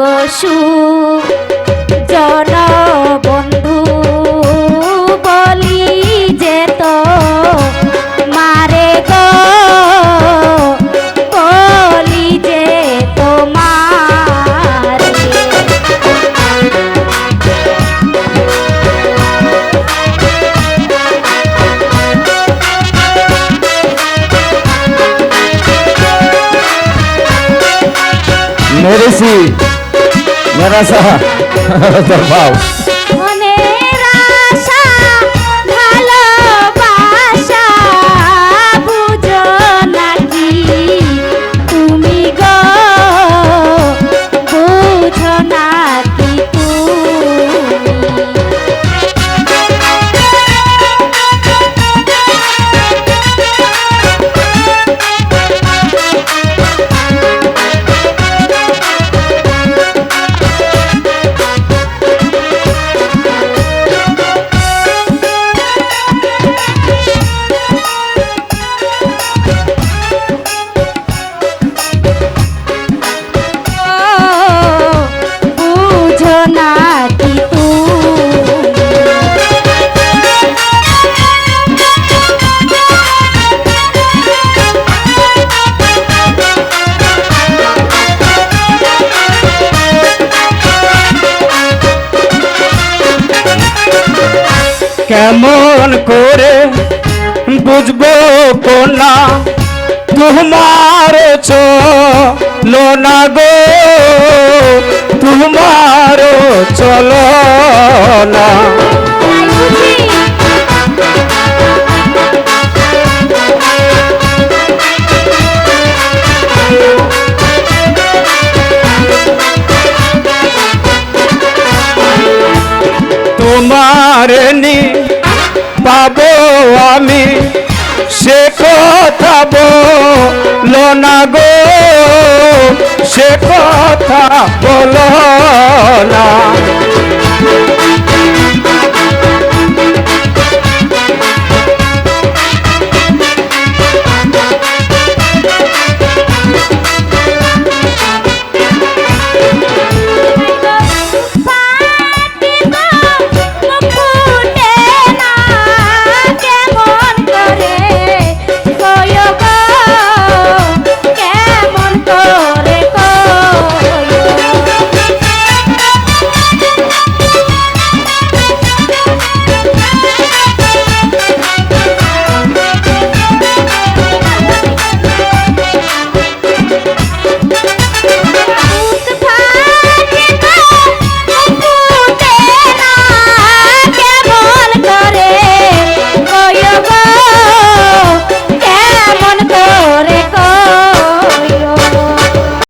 গো সু জন বন্ধু বলি যে তো মারে গো বলি যে তোমারে मेरे Narasa. Narasa. Wow. কেমন করে বুঝব কোনা তোমার চলো না গো তোমার চলো পাবো আমি সে কথা বলো না গো সে কথা বলো না।